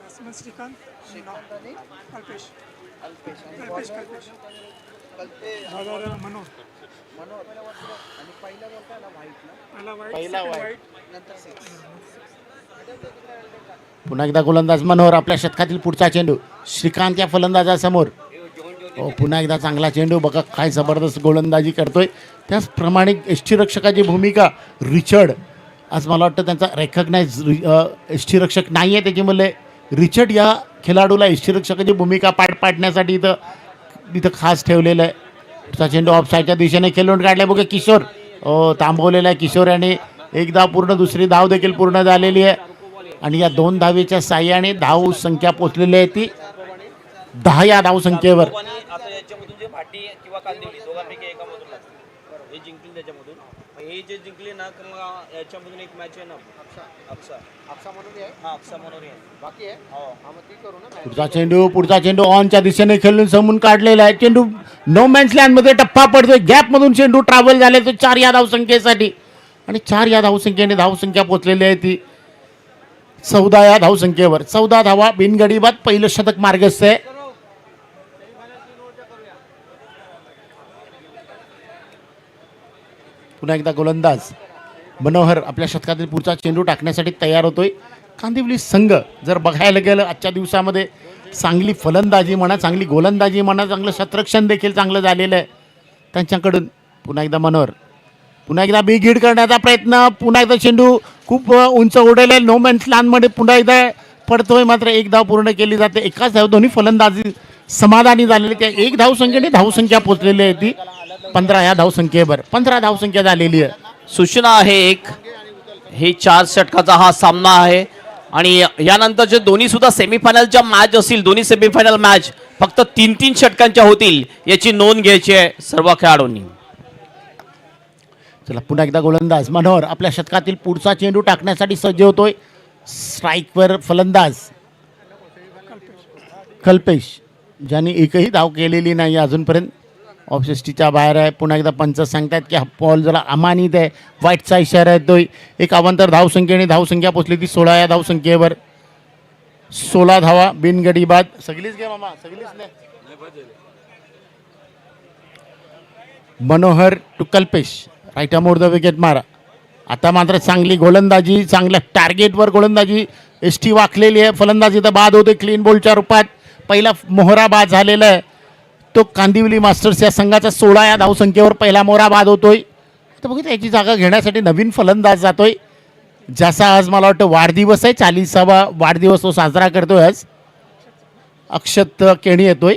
Batsman Shrikant Shrikant आणि Kalpesh Alpesh Kalpesh bowler Manoj. आणि पहिला बॉल काय व्हाईट ना? नंतर पुन्हा एकदा गोलंदाज मनोहर आपल्या शतकातील पुढचा चेंडू. श्रीकांत या फलंदाजासमोर. हो पुन्हा एकदा चांगला चेंडू. बघा काय जबरदस्त गोलंदाजी करतोय. त्याचप्रमाणे यष्टीरक्षकाची भूमिका रिचर्ड. आज मला वाटतं त्यांचा रेकग्नाईज यष्टीरक्षक नाही आहे त्याच्यामुळे रिचर्ड या खेळाडूला यष्टीरक्षकाची भूमिका पार पाडण्यासाठी इथं इथं खास ठेवलेलं आहे सचिन चेंडू ऑफसाईडच्या दिशेने खेळून काढले बघा किशोर थांबवलेला आहे किशोर याने एकदा पूर्ण दुसरी धाव देखील पूर्ण झालेली आहे. आणि या दोन धावेच्या साह्याने धाव संख्या पोचलेली आहे ती. दहा या धाव संख्येवर आणि आता याच्यामधून जे भाटी किंवा कांदिवली दोघांपैकी एकामधून लागतील हे जिंकतील त्याच्यामधून मग हे जे जिंकले ना तर मग याच्यामधून एक मॅच आहे ना. आहे? हा अक्षा मनोर आहे. बाकी आहे? हो. हा मग ती करू ना match. पुढचा चेंडू पुढचा चेंडू ऑनच्या दिशेने खेळून समून काढलेला आहे. चेंडू नो मॅन्स लँडमध्ये टप्पा पडतोय. गॅपमधून चेंडू ट्रॅव्हल झाले. तो चार या धावसंख्येसाठी. आणि चार या धावसंख्येने धावसंख्या पोचलेली आहे ती. चौदा या धावसंख्येवर. चौदा धावा बिनगडी बाद पहिलं शतक मार्गस्थ आहे. पुन्हा एकदा गोलंदाज. मनोहर आपल्या शतकातील पुढचा चेंडू टाकण्यासाठी तयार होतोय. कांदिवली संघ जर बघायला गेलं आजच्या दिवसामध्ये चांगली फलंदाजी म्हणा चांगली गोलंदाजी म्हणा चांगलं शतरक्षण देखील चांगलं झालेलं आहे. त्यांच्याकडून पुन्हा एकदा मनोहर. पुन्हा एकदा बिग करण्याचा प्रयत्न पुन्हा एकदा चेंडू खूप उंच उडेल नो मॅन्स लँडमध्ये पुन्हा एकदा पडतोय. मात्र एक धाव पूर्ण केली जाते. एकाच धाव दोन्ही फलंदाजी समाधानी झालेली त्या एक धावसंख्येने धावसंख्या पोचलेली आहे ती. पंधरा या धावसंख्येवर. पंधरा धावसंख्या झालेली आहे. सूचना आहे एक. हे चार षटकाचा हा सामना आहे. आणि यानंतरचे दोन्ही सुद्धा सेमीफायनलच्या मॅच असतील दोन्ही सेमीफायनल मॅच फक्त तीन तीन षटकांच्या होतील याची नोंद घ्यायची आहे सर्व खेळाडूंनी. चला पुन्हा एकदा गोलंदाज. मनोहर आपल्या शतकातील पुढचा चेंडू टाकण्यासाठी सज्ज होतोय. स्ट्राईकवर फलंदाज. कल्पेश. ज्यांनी एकही धाव केलेली नाही अजूनपर्यंत. ऑफसिस्टीच्या बाहेर आहे. पुन्हा एकदा पंच सांगतात की हा बॉल जरा अमानित आहे. वाईटचा इशारा येतोय एक अवांतर धावसंख्येने धावसंख्या पोचली ती सोळा या धावसंख्येवर. सोळा धावा बिनगडी बाद सगळीच घे मामा सगळीच नाही Manohar to Kalpesh. Right arm over the wicket मारा. आता मात्र चांगली गोलंदाजी चांगल्या टार्गेटवर गोलंदाजी. एस टी वाकलेली आहे. फलंदाजी तर बाद होते क्लीन बॉलच्या रूपात. पहिला मोहरा बाद झालेला आहे. तो कांदिवली मास्टर्स या संघाचा सोळा या धावसंख्येवर पहिला मोरा बाद होतोय. तर बघितलं याची जागा घेण्यासाठी नवीन फलंदाज जातोय. ज्याचा आज मला वाटतं वाढदिवस आहे चाळीसावा वाढदिवस तो साजरा करतोय आज. अक्षत केणी येतोय.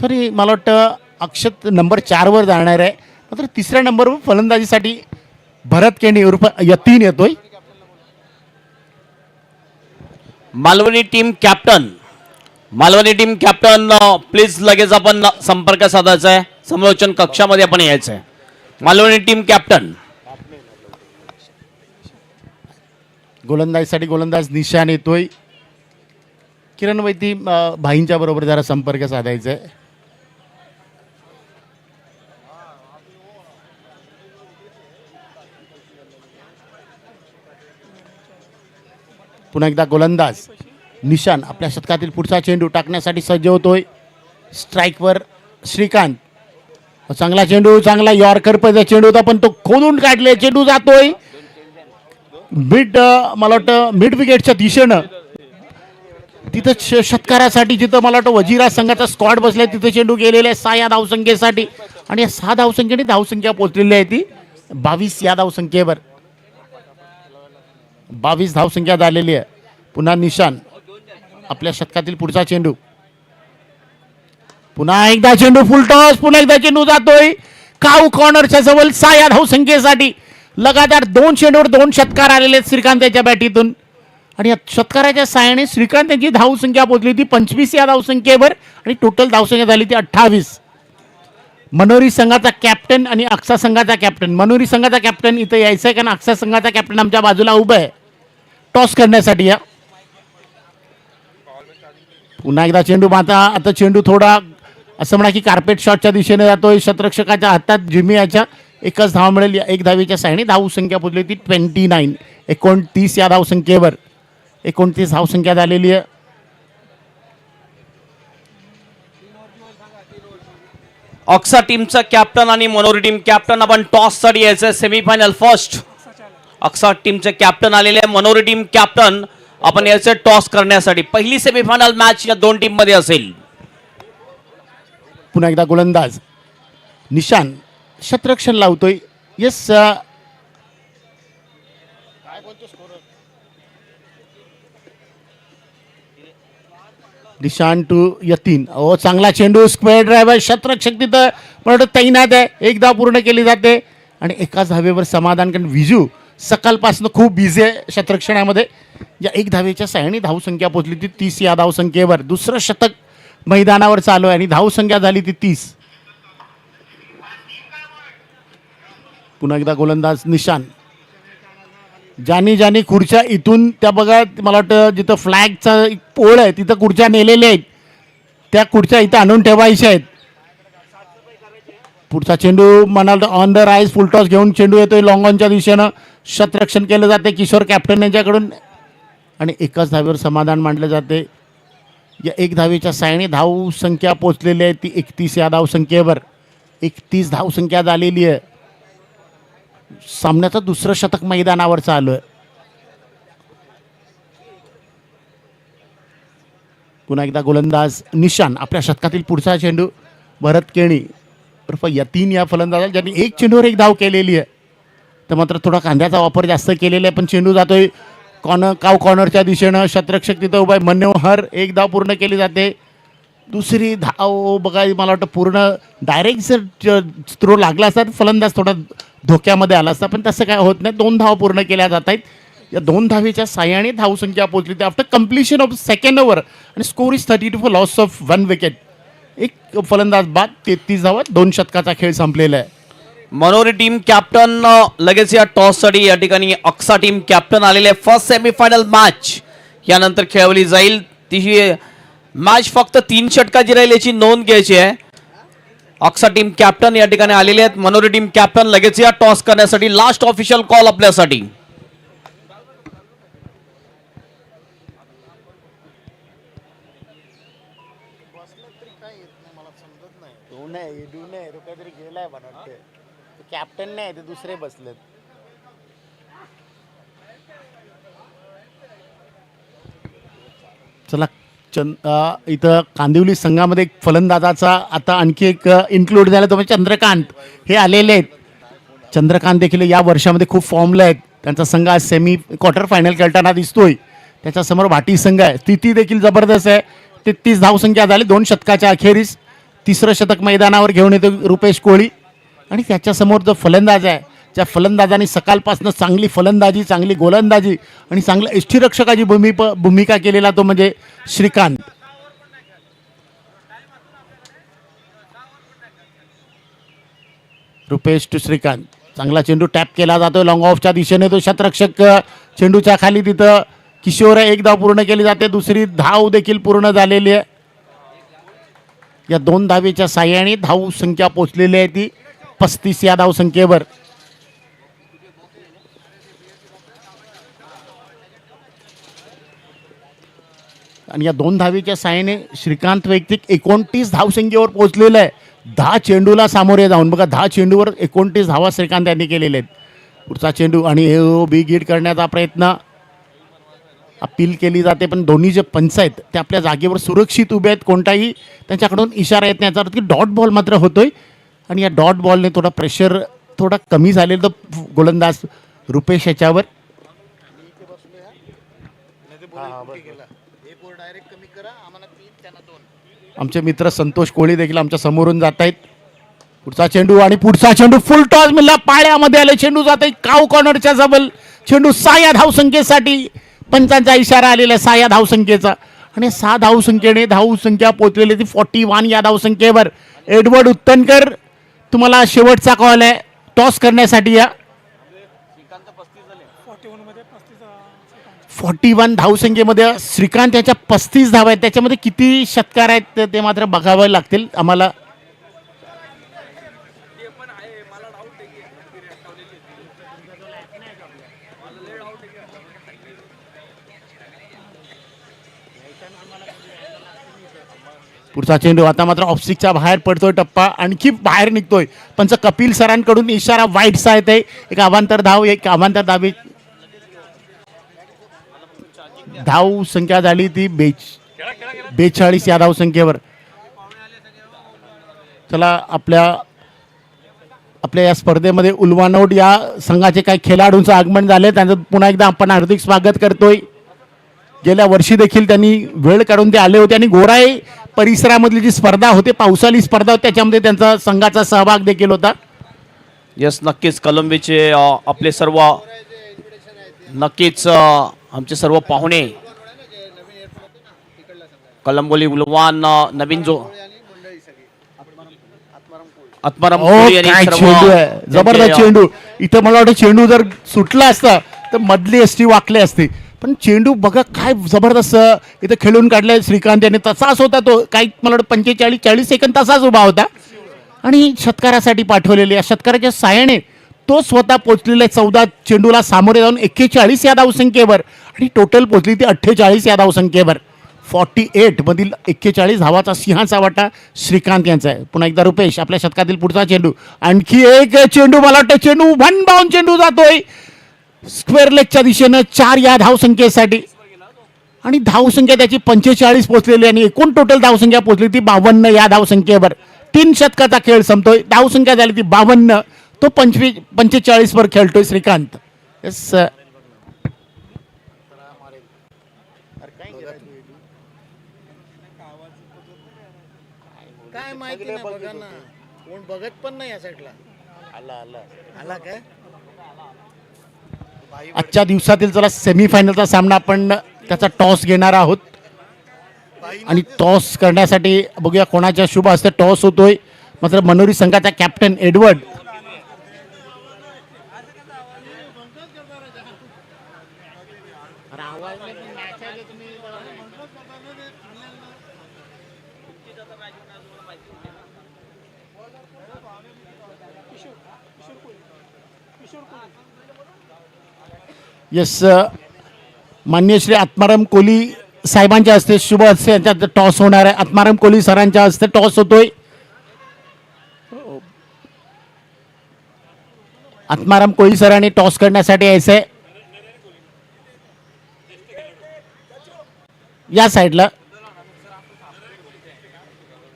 सॉरी मला वाटतं अक्षत नंबर चारवर जाणार आहे. मात्र तिसऱ्या नंबरवर फलंदाजीसाठी भरत केणी उर्फ यतीन येतोय. Malvani team captain Malvani team captain please लगेच आपण संपर्क साधायचा आहे समालोचन कक्षामध्ये आपण यायचं आहे मालवणी टीम कॅप्टन. गोलंदाजीसाठी गोलंदाज निशान येतोय. किरण वैती भाईंच्या बरोबर जरा संपर्क साधायचा आहे पुन्हा एकदा गोलंदाज. निशान आपल्या शतकातील पुढचा चेंडू टाकण्यासाठी सज्ज होतोय. स्ट्राईकवर श्रीकांत. चांगला चेंडू चांगला यॉर्कर पैसा चेंडू होता पण तो खोदून काढले चेंडू जातोय. मिड मला वाटतं मिड विकेटच्या दिशेनं. तिथं श- षटकारासाठी जिथं मला वाटतं वजिरा संघाचा स्क्वॉड बसलाय तिथं चेंडू गेलेला आहे सहा या धावसंख्येसाठी. आणि या सहा धावसंख्येने धावसंख्या पोचलेली आहे ती. बावीस या धावसंख्येवर. बावीस धावसंख्या झालेली आहे. पुन्हा निशान. आपल्या शतकातील पुढचा चेंडू. पुन्हा एकदा चेंडू फुलटॉस पुन्हा एकदा चेंडू जातोय. काऊ कॉर्नरच्या जवळ सहा या धावसंख्येसाठी लगातार दोन चेंडूवर दोन षटकार आलेले आहेत श्रीकांत याच्या बॅटीतून. आणि या षटकाराच्या साहाय्याने श्रीकांत यांची धावसंख्या पोचली ती पंचवीस या धावसंख्येवर आणि टोटल धावसंख्या झाली ती अठ्ठावीस. मनोरी संघाचा कॅप्टन आणि अक्षा संघाचा कॅप्टन मनोरी संघाचा कॅप्टन इथं यायचं आहे कारण अक्षा संघाचा कॅप्टन आमच्या बाजूला उभं आहे. टॉस करण्यासाठी या. पुन्हा एकदा चेंडू माता आता चेंडू थोडा असं म्हणा की कार्पेट शॉटच्या दिशेने जातोय. शतरक्षकाच्या हातात जिमी याच्या एकच धाव मिळेल. या एक धावीच्या सायणी धावसंख्या पुजली पोचली ती ट्वेंटी नाईन एकोणतीस या धावसंख्येवर एकोणतीस धावसंख्या झालेली आहे. ऑक्सा टीमचं कॅप्टन आणि मनोरी टीम कॅप्टन आपण टॉससाठी यायचं सेमीफायनल फर्स्ट अक्सा टीमचे कॅप्टन आलेले मनोरी टीम कॅप्टन. आपण याचे टॉस करण्यासाठी पहिली सेमीफायनल मॅच या दोन टीममध्ये असेल. पुन्हा एकदा गोलंदाज. निशान शतरक्षण लावतोय. येस निशान टू यतीन. ओ चांगला चेंडू स्क्वेअर ड्रायव्हर शतरक्षक तिथं. पण तैनात आहे. एक धाव पूर्ण केली जाते. आणि एकाच हवेवर समाधान कारण विजू सकाळपासून खूप बिझी आहे शतरक्षणामध्ये या एक धावेच्या सायणी धावसंख्या पोचली ती तीस या धावसंख्येवर दुसरं शतक मैदानावर चालू आहे आणि धावसंख्या झाली ती तीस. पुन्हा एकदा गोलंदाज निशान. ज्यानी ज्यानी खुर्च्या इथून त्या बघा मला वाटतं जिथं फ्लॅगचा एक पोळ आहे तिथं खुर्च्या नेलेल्या आहेत. त्या खुर्च्या इथं आणून ठेवायच्या आहेत. पुढचा चेंडू म्हणाल ऑन द राईज फुलटॉस घेऊन चेंडू येतोय लॉंग ऑनच्या दिशेनं. शतरक्षण केलं जाते किशोर कॅप्टन यांच्याकडून. आणि एकाच धावेवर समाधान मांडलं जाते. या एक धावेच्या सायने धावसंख्या पोचलेली आहे ती एकतीस या धावसंख्येवर एकतीस धावसंख्या झालेली आहे. सामन्याचं दुसरं शतक मैदानावर चालू आहे पुन्हा एकदा गोलंदाज निशान आपल्या शतकातील पुढचा चेंडू भरत केणी उर्फ यतीन या फलंदाजा ज्यांनी एक चेंडूवर एक धाव केलेली आहे. तर मात्र थोडा कांद्याचा वापर जास्त केलेला आहे पण चेंडू जातोय. कॉर्नर काव कॉर्नरच्या दिशेनं शत्रक्षक तिथं उभा आहे. मनोहर एक धाव पूर्ण केली जाते. दुसरी धाव बघा मला वाटतं पूर्ण डायरेक्ट जर थ्रो लागला असता तर फलंदाज थोडा धोक्यामध्ये आला असता. पण तसं काय होत नाही. दोन धाव पूर्ण केल्या जात आहेत. या दोन धावेच्या साह्याने धावसंख्या पोहोचली ते after completion of second over आणि score is thirty two for loss of one wicket एक फलंदाज बाद तेहतीस धावात दोन शतकाचा खेळ संपलेला आहे. मनोरी टीम कॅप्टन लगेच या टॉससाठी या ठिकाणी अक्सा टीम कॅप्टन आलेले. फर्स्ट सेमीफायनल मॅच यानंतर खेळवली जाईल. ती मॅच फक्त तीन षटका राहील याची नोंद घ्यायची आहे. अक्सा टीम कॅप्टन या ठिकाणी आलेले आहेत. मनोरी टीम कॅप्टन लगेच या टॉस करण्यासाठी लास्ट ऑफिशियल कॉल आपल्यासाठी. कॅप्टन नाही ते दुसरे बसलेत. चला चंद इथं कांदिवली संघामध्ये एक फलंदाजाचा आता आणखी एक इन्क्लूड झाला तो म्हणजे चंद्रकांत. हे आलेले आहेत. चंद्रकांत देखील या वर्षामध्ये खूप फॉर्मला आहेत. त्यांचा संघ आज सेमी क्वार्टर फायनल खेळताना दिसतोय. त्याच्यासमोर भाटी संघ आहे. स्थिती देखील जबरदस्त आहे. तेहतीस धावसंख्या झाली दोन शतकाच्या अखेरीस. तिसरं शतक मैदानावर घेऊन येतो रुपेश कोहली आणि त्याच्यासमोर जो फलंदाज आहे त्या फलंदाजाने सकाळपासून चांगली फलंदाजी चांगली गोलंदाजी आणि चांगलं यष्टीरक्षकाची भूमी भूमिका केलेला तो म्हणजे श्रीकांत. रुपेश टू श्रीकांत. चांगला चेंडू टॅप केला जातो लॉंग ऑफच्या दिशेने तो शतरक्षक चेंडूच्या खाली तिथं किशोर एक धाव पूर्ण केली जाते दुसरी धाव देखील पूर्ण झालेली आहे. या दोन धावेच्या साह्याने धाव संख्या पोचलेली आहे ती. पस्तीस या धावसंख्येवर. आणि या दोन धावीच्या साह्याने श्रीकांत वैयक्तिक एकोणतीस धावसंख्येवर पोहोचलेलं आहे. दहा चेंडूला सामोरे जाऊन. बघा दहा चेंडूवर एकोणतीस धावा श्रीकांत यांनी केलेले आहेत. पुढचा चेंडू आणि हे हो, बी गीड करण्याचा प्रयत्न. अपील केली जाते पण दोन्ही जे पंच आहेत ते आपल्या जागेवर सुरक्षित उभे आहेत. कोणताही त्यांच्याकडून इशारा येत नाही. याचा अर्थ की डॉट बॉल मात्र होतोय. आणि या डॉट बॉलने थोडा प्रेशर थोडा कमी झालेलं तर गोलंदाज रुपेश याच्यावर. आमचे मित्र संतोष कोळी देखील आमच्या समोरून जात आहेत. पुढचा चेंडू आणि पुढचा चेंडू फुल टॉस मिळला. पाळ्यामध्ये आले. चेंडू जात आहे काव कॉर्नरच्या जबल चेंडू सहा या धावसंख्येसाठी पंचांचा इशारा आलेला आहे सहा धावसंख्येचा. आणि सहा धावसंख्येने धावसंख्या पोचलेली ती फॉर्टी वन या धावसंख्येवर. एडवर्ड उत्तनकर तुम्हाला शेवटचा कॉल आहे. टॉस करण्यासाठी या. फॉर्टी वन धावसंख्येमध्ये श्रीकांत याच्या पस्तीस धावा आहेत. त्याच्यामध्ये किती षटकार आहेत ते- ते मात्र बघावे लागतील. आम्हाला पुढचा चेंडू आता मात्र ऑफसिकच्या बाहेर पडतोय टप्पा. आणखी बाहेर निघतोय. पंच कपिल सरांकडून इशारा वाईटचा येते आहे एक अवांतर धाव एक अवांतर धावे. धाव संख्या झाली ती बेच बेचाळीस या धाव संख्येवर. चला आपल्या आपल्या या स्पर्धेमध्ये उलवानोड या संघाचे काही खेळाडूंचं आगमन झाले त्यांचं पुन्हा एकदा आपण हार्दिक स्वागत करतोय. गेल्या वर्षी देखील त्यांनी वेळ काढून ते आले होते आणि गोराई परिसरामधली जी स्पर्धा होती पावसाळी स्पर्धा होती त्याच्यामध्ये त्यांचा संघाचा सहभाग देखील होता. यस नक्कीच. कलंबीचे अ, आपले सर्व नक्कीच अ, आमचे सर्व पाहुणे कलंबोली उलवान अ, नवीन जो आत्माराम ओ कोळी यांनी काय सर्व चेंडू आहे. त्यांचे, जबरदस्त अ, चेंडू. इथं मला वाटतं चेंडू जर सुटला असता तर मधली एसटी वाकली असती. पण चेंडू बघा काय जबरदस्त इथं खेळून काढलाय श्रीकांत याने. तसाच होता तो. काही मला वाटतं पंचेचाळीस चाळीस सेकंद तसाच उभा होता. आणि षटकारासाठी पाठवलेले या षटकाराच्या साहाय्याने तो स्वतः पोचलेला आहे चौदा चेंडूला सामोरे जाऊन एक्केचाळीस या धावसंख्येवर. आणि टोटल पोचली ती अठ्ठेचाळीस या धावसंख्येवर. फॉर्टी एटमधील एक्केचाळीस धावाचा सिंहाचा वाटा श्रीकांत यांचा आहे. पुन्हा एकदा रुपेश आपल्या शतकातील पुढचा चेंडू. आणखी एक चेंडू मला वाटतं चेंडू भन बाऊन चेंडू जातोय. स्क्वेअर लेगच्या दिशेनं चार या धावसंख्येसाठी. आणि धावसंख्या त्याची पंचेचाळीस पोचलेली आणि एकूण टोटल धावसंख्या पोचली ती बावन्न या धावसंख्येवर. तीन शतकाचा खेळ संपतोय. धावसंख्या झाली ती बावन्न. तो पंचवीस पंचेचाळीस वर खेळतोय श्रीकांत. येस काय माहिती नाही बघा ना. कोण बघत पण नाही या साईडला आला आला. आला काय? आजच्या दिवसातील जरा सेमीफायनलचा सामना आपण त्याचा टॉस घेणार आहोत. आणि टॉस करण्यासाठी बघूया कोणाच्या शुभ हस्ते टॉस होतोय. मात्र मनोरी संघाचा कॅप्टन एडवर्ड यस मान्य श्री आत्माराम कोहली साहेबांच्या हस्ते शुभ हस्ते यांच्यात टॉस होणार आहे. आत्माराम कोहली सरांच्या हस्ते टॉस होतोय. आत्माराम कोहली सरांनी टॉस करण्यासाठी यायचंय. या साईडला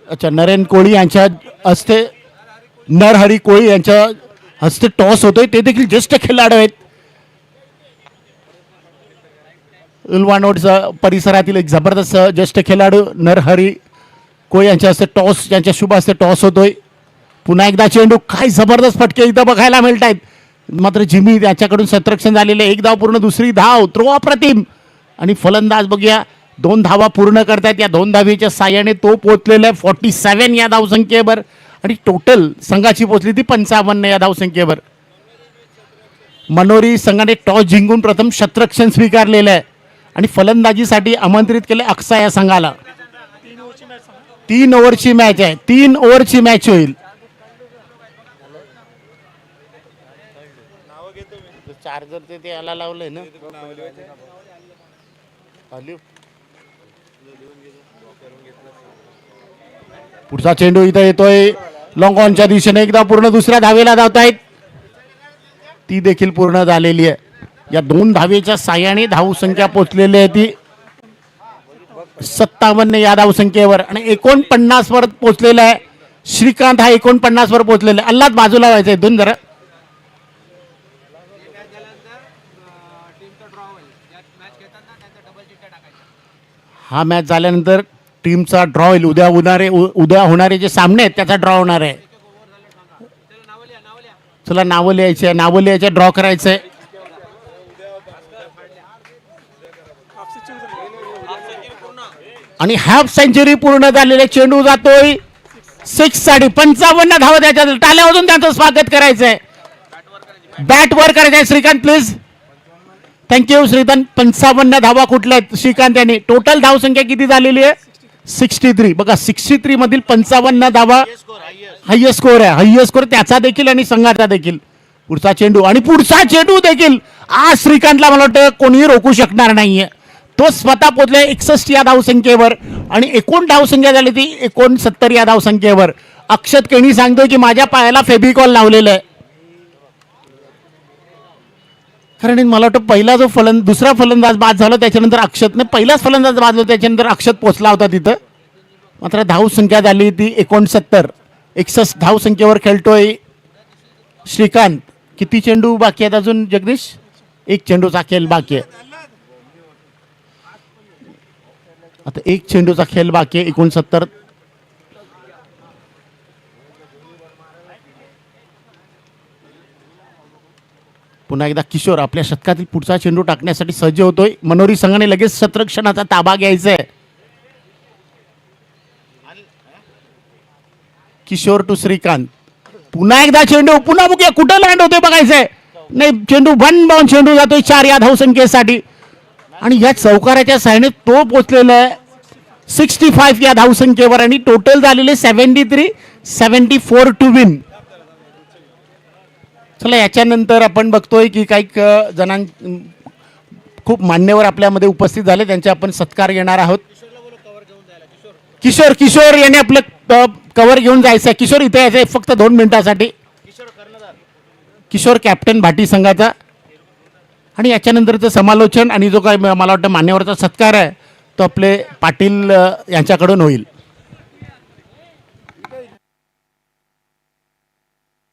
अच्छा नरेन कोळी यांच्या हस्ते नरहरी कोळी यांच्या हस्ते टॉस होतोय. ते देखील ज्येष्ठ खेळाडू आहेत. उलवानोडचा परिसरातील एक जबरदस्त ज्येष्ठ खेळाडू नरहरी कोय यांच्या हस्ते टॉस यांच्या शुभ हस्ते टॉस होतोय. पुन्हा एकदा चेंडू काय जबरदस्त फटके इथं बघायला मिळत आहेत मात्र जिमी याच्याकडून झालेलं झालेले एक धाव पूर्ण दुसरी धाव त्रो अप्रतिम. आणि फलंदाज बघूया दोन धावा पूर्ण करतायत. या दोन धावीच्या साह्याने तो पोचलेला आहे. फॉर्टी सेवन या धावसंख्येवर. आणि टोटल संघाची पोचली ती पंचावन्न या धावसंख्येवर. मनोरी संघाने टॉस जिंकून प्रथम शतरक्षण स्वीकारलेलं आहे. आणि फलंदाजीसाठी आमंत्रित केले अक्सा या संघाला. तीन ओव्हरची मॅच आहे. तीन ओव्हरची मॅच होईल. चार्जर ते याला लावलंय ना पुढचा चेंडू इथं येतोय. लॉंग ऑनच्या दिशेने एकदा पूर्ण दुसऱ्या धावेला धावतायत. ती देखील पूर्ण झालेली आहे. या दोन धावेच्या साह्याने धावसंख्या पोचलेली आहे ती. सत्तावन्न या धावसंख्येवर आणि एकोणपन्नास वर पोचलेला आहे. श्रीकांत हा एकोणपन्नास वर पोचलेला आहे. अल्लाच बाजूला व्हायचं आहे. दोन जरा. हा मॅच झाल्यानंतर टीमचा ड्रॉ होईल उद्या होणारे उ- उद्या होणारे जे सामने आहेत त्याचा ड्रॉ होणार आहे. चला नावं लिहायचे नावं लिहायचे ड्रॉ करायचं आहे. आणि हाफ सेंचुरी पूर्ण झालेले चेंडू जातोय. सिक्ससाठी पंचावन्न धावा त्याच्यात टाल्या वाजून त्यांचं स्वागत करायचंय. बॅट वर करायचंय श्रीकांत प्लीज थँक्यू श्रीकांत. पंचावन्न धावा कुठल्या श्रीकांत यांनी. टोटल धावसंख्या किती झालेली आहे? सिक्स्टी थ्री बघा सिक्स्टी थ्री मधील पंचावन्न धावा हायएस्ट स्कोर आहे. हायएस्ट स्कोर त्याचा देखील आणि संघाचा देखील. पुढचा चेंडू आणि पुढचा चेंडू देखील. आज श्रीकांतला मला वाटतं कोणीही रोखू शकणार नाहीये. तो स्वतः पोचले एकसष्ट या धावसंख्येवर आणि एकूण धावसंख्या झाली ती एकोणसत्तर या धावसंख्येवर. अक्षत केणी सांगतोय की माझ्या पायाला फेबिकॉल लावलेलं आहे. कारण मला वाटतं पहिला जो फलंद दुसरा फलंदाज बाद झाला त्याच्यानंतर अक्षतने पहिलाच फलंदाज बाद झाला त्याच्यानंतर अक्षत पोचला होता तिथं. मात्र धावसंख्या झाली ती एकोणसत्तर. एकसष्ट धावसंख्येवर खेळतोय श्रीकांत. किती चेंडू बाकी आहेत अजून जगदीश? एक चेंडूचा खेळ बाकी आहे. आता एक चेंडूचा खेळ बाकी आहे एकोणसत्तर. पुन्हा एकदा किशोर आपल्या शतकातील पुढचा चेंडू टाकण्यासाठी सज्ज होतोय. मनोरी संघाने लगेच शतरक्षणाचा ताबा घ्यायचा आहे किशोर टू श्रीकांत. पुन्हा एकदा चेंडू पुन्हा बघूया कुठं लँड होतोय बघायचंय. नाही चेंडू वन बाऊन चेंडू जातोय चार या धावसंख्येसाठी आणि या चौकाराच्या साईने तो पोचलेला आहे. सिक्स्टी फाईव्ह या धावसंख्येवर आणि टोटल झालेले seventy three seventy four to win चला याच्यानंतर आपण बघतोय की काही जणां खूप मान्यवर आपल्यामध्ये उपस्थित झाले. त्यांचे आपण सत्कार घेणार आहोत. किशोर किशोर याने आपलं कव्हर घेऊन जायचं आहे. किशोर इथे यायचं आहे फक्त दोन मिनिटासाठी. किशोर कॅप्टन भाटी संघाचा. आणि याच्यानंतरचं समालोचन आणि जो काय मला वाटतं मान्यवरचा सत्कार आहे तो आपले पाटील यांच्याकडून होईल.